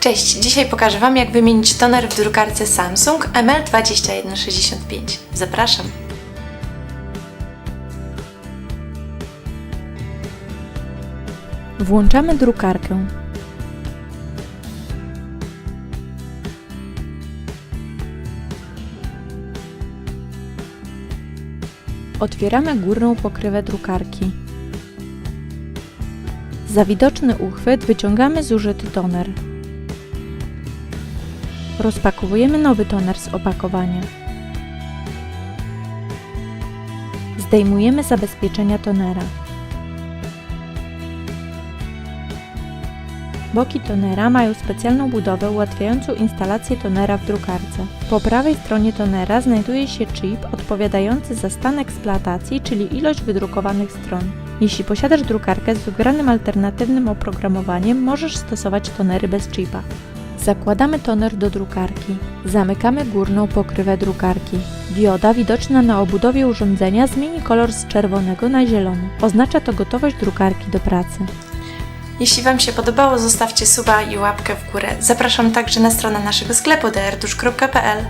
Cześć, dzisiaj pokażę Wam jak wymienić toner w drukarce Samsung ML2165. Zapraszam. Włączamy drukarkę. Otwieramy górną pokrywę drukarki. Za widoczny uchwyt wyciągamy zużyty toner. Rozpakowujemy nowy toner z opakowania. Zdejmujemy zabezpieczenia tonera. Boki tonera mają specjalną budowę ułatwiającą instalację tonera w drukarce. Po prawej stronie tonera znajduje się chip odpowiadający za stan eksploatacji, czyli ilość wydrukowanych stron. Jeśli posiadasz drukarkę z wybranym alternatywnym oprogramowaniem, możesz stosować tonery bez chipa. Zakładamy toner do drukarki. Zamykamy górną pokrywę drukarki. Dioda widoczna na obudowie urządzenia zmieni kolor z czerwonego na zielony. Oznacza to gotowość drukarki do pracy. Jeśli Wam się podobało, zostawcie suba i łapkę w górę. Zapraszam także na stronę naszego sklepu drdusz.pl.